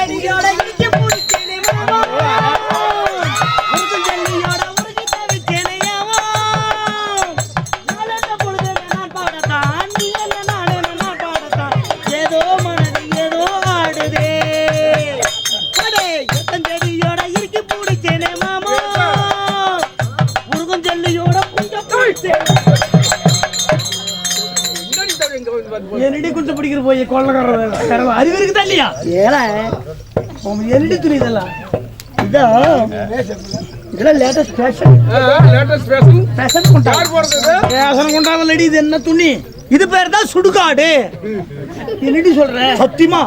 செடியோட என்னடி குஞ்சு பிடிக்கிற போய் கொள்ளக்காரன் அறிவு இருக்குதா இல்லையா? ஏழை என்னடி துணி இதெல்லாம்? இதான் இதெல்லாம் லேட்டஸ்ட் ஃபேஷன் லேட்டஸ்ட் ஃபேஷன் கொண்டாடலடி இது என்ன துணி? இது பேர் தான் சுடுகாடு. என்னடி சொல்ற? சத்தியமா?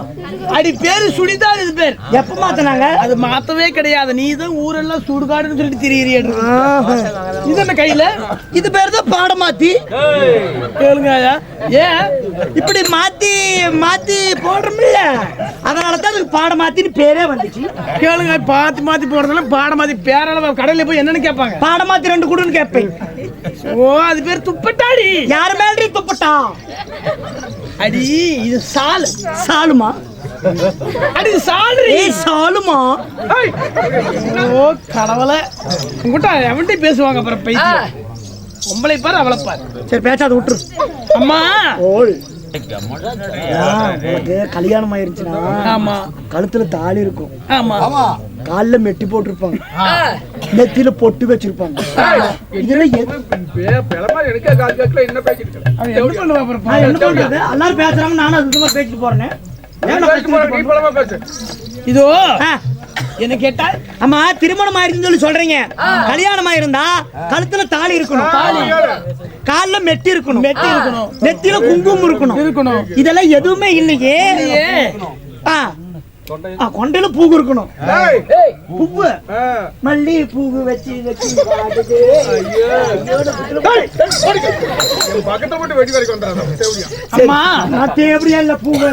அடி பேரு சுடிதான் இது பேர். எப்ப மாத்தினாங்க? அது மாத்தவே கிடையாது. நீ தான் ஊரெல்லாம் சுடுகாடுன்னு சொல்லிட்டு திரியிறியது இது என்ன கையில? இது பேர் தான் பாடம் மாத்தி. கேளுங்க. ஏன்? இப்படி மாத்தி மாத்தி போடுறோம்ல. அதனால தான் அதுக்கு பாடம் மாத்தின்னு பேரே வந்துச்சு. கேளுங்க பாத்தி மாத்தி போடுறதுல பாட மாத்தி பேரால கடையில போய் என்னன்னு கேட்பாங்க. பாடம் மாத்தி ரெண்டு குடுன்னு கேட்பேன். ஓ அது பேர் துப்பட்டாடி. யார் மேலே துப்பட்டா? அடி இது சால். சாலுமா? அடி சாலரி சாலுமா? ஓ கடவுளே. உங்ககிட்ட எவன்கிட்ட பேசுவாங்க அப்புறம் பைத்தியம். பொம்பளை பாரு அவளை பாரு. சரி பேசாத விட்டுரு. அம்மா. ஓல் உனக்கு கல்யாணம் ஆயிருச்சுன்னா ஆமா. கழுத்துல தாலி இருக்கும். ஆமா. கால்ல மெட்டி போட்டிருப்பாங்க. நெத்தியில பொட்டு வச்சிருப்பாங்க. இதெல்லாம் என்ன பண்றது எல்லாரும் பேசுறாங்க நானும் அது விதமா பேசிட்டு போறேன். இதோ ஆ, என்ன கேட்டா ஆமா திருமணம் ஆயிருக்குன்னு சொல்லி சொல்றீங்க கல்யாணம் ஆயிருந்தா கழுத்துல தாலி இருக்கணும். கால்ல மெட்டி இருக்கணும். மெட்டி இருக்கணும். நெத்தியில குங்குமம் இருக்கணும். இருக்கணும். இதெல்லாம் எதுவுமே இல்லையே. கொண்டையில பூவு இருக்கணும். ஏய், பூவு. மல்லி பூவு வச்சு வச்சு அம்மா நான் தேவையா இல்ல பூவு.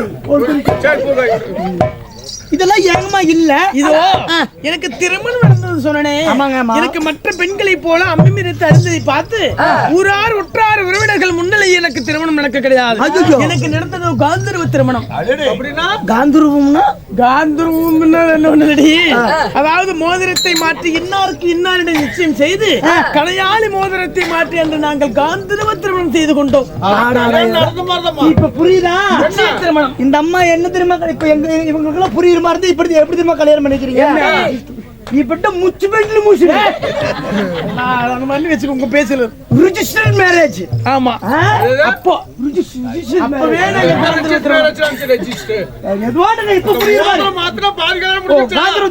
இதெல்லாம் ஏங்கம்மா இல்ல. இதோ. எனக்கு திருமணம் நடந்தது சொன்னனே. எனக்கு மற்ற பெண்களை போல அம்மி மிதித்து அருந்ததை பார்த்து ஊரார் உற்றார் உறவினர்கள் முன்னிலை எனக்கு திருமணம் நடக்க கிடையாது. எனக்கு நடந்தது காந்தர்வ திருமணம். அப்படின்னா காந்துருவம்னா? காந்தர்வம் அதாவது மோதிரத்தை மாற்றி இன்னாருக்கு இன்னாரிடம் நிச்சயம் செய்து கலையாளி மோதிரத்தை மாற்றி அன்று நாங்கள் காந்தர்வ திருமணம் செய்து கொண்டோம். இப்ப புரியுதா? திருமணம் இந்த அம்மா என்ன தெரியுமா இப்ப எங்க இவங்களுக்கு புரியுற இருந்தா இப்படி எப்படி தெரியுமா கல்யாணம் பண்ணிக்கிறீங்க? இப்பட்ட முச்சு பெண்ணு மூச்சு நான் அந்த மாதிரி வச்சுக்கோ உங்க பேசல ரிஜிஸ்டர்ட் மேரேஜ் ஆமா. அப்போ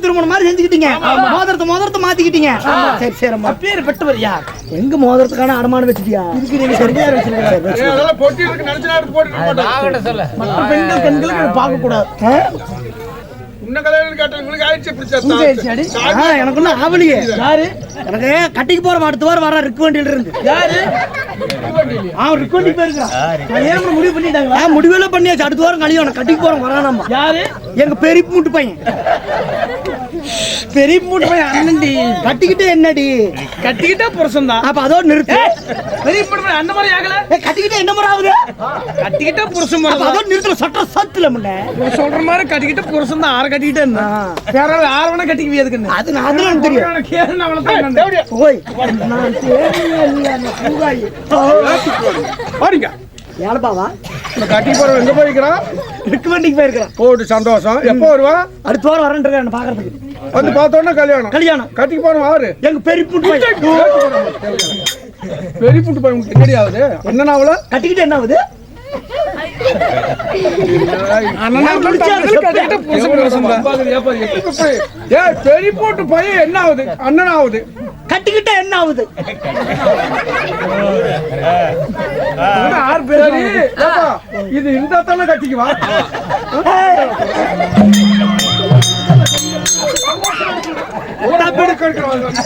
திருமணம் மாதிரி செஞ்சுக்கிட்டீங்க. மோதிரத்தை மோதிரத்தை மாத்திக்கிட்டீங்க. சரி சரி அம்மா. அப்பேற்பட்டவர் யார்? எங்க மோதிரத்துக்கான அடமானம் வச்சுட்டியா? இதுக்கு நீங்க சரியா வச்சிருக்கீங்க பெண்கள் கண்களுக்கு பார்க்க கூடாது கல்யாணம் ஆயிடுச்சு பிடிச்சா. எனக்கு ஒன்றும் ஆவலியே. யாரு? எனக்கு கட்டிக்கு போற அடுத்த வாரம் வர ரிக்கு வண்டியில இருந்து. யாரு? அவன் ரிக்கு வண்டி போயிருக்கான் கல்யாணம் பண்ண முடிவு பண்ணிட்டாங்களா? நான் முடிவெல்லாம் பண்ணியாச்சு. அடுத்த வாரம் கல்யாணம் கட்டிக்கு போறோம் வரானாமா? யாரு? எங்க பெரிய மூட்டு பையன். பெரிய மூட்டு போய் அண்ணன்டி. கட்டிக்கிட்டு என்னடி? கட்டிக்கிட்டா புருஷன் தான் அப்ப அதோட நிறுத்து. பெரிய மூட்டு போய் அந்த மாதிரி ஆகல. கட்டிக்கிட்டு என்ன முறை ஆகுது? கட்டிக்கிட்டா புருஷன் மாதிரி. அதோட நிறுத்தல சட்டம் சத்துல முன்ன. சொல்ற மாதிரி கட்டிக்கிட்ட புருஷன் தான் ஆற கட்டிக்கிட்டே இருந்தா. வேற ஆறு வேணா கட்டிக்குவி எதுக்குன்னு அது நான் அதுல எனக்கு தெரியும். தான் கண்டேன். ஓய் நான் தேவையே இல்லை அந்த பூவாயி? பாருங்க ஏழப்பாவா இந்த கட்டி போறவன் எங்க போய்க்கிறான் ரிக்கு வண்டிக்கு போயிருக்கான் போட்டு சந்தோஷம். எப்போ வருவா? அடுத்த வாரம் வரேன் என்ன பாக்குறதுக்கு வந்து பார்த்தோன்னா கல்யாணம். கல்யாணம். கட்டிக்கு போறோம் ஆறு. எங்க பெரிய பெரிய புட்டு போய் உங்களுக்கு என்னடி ஆகுது. அண்ணன் அவள? கட்டிக்கிட்டு என்ன ஆகுது? பெரிய போட்டு பையன் என்ன ஆகுது? அண்ணன் ஆகுது. கட்டிக்கிட்ட என்ன ஆகுது? ஆறு பேர். இது இந்த தானே கட்டிக்குவா கேட்கிறவன்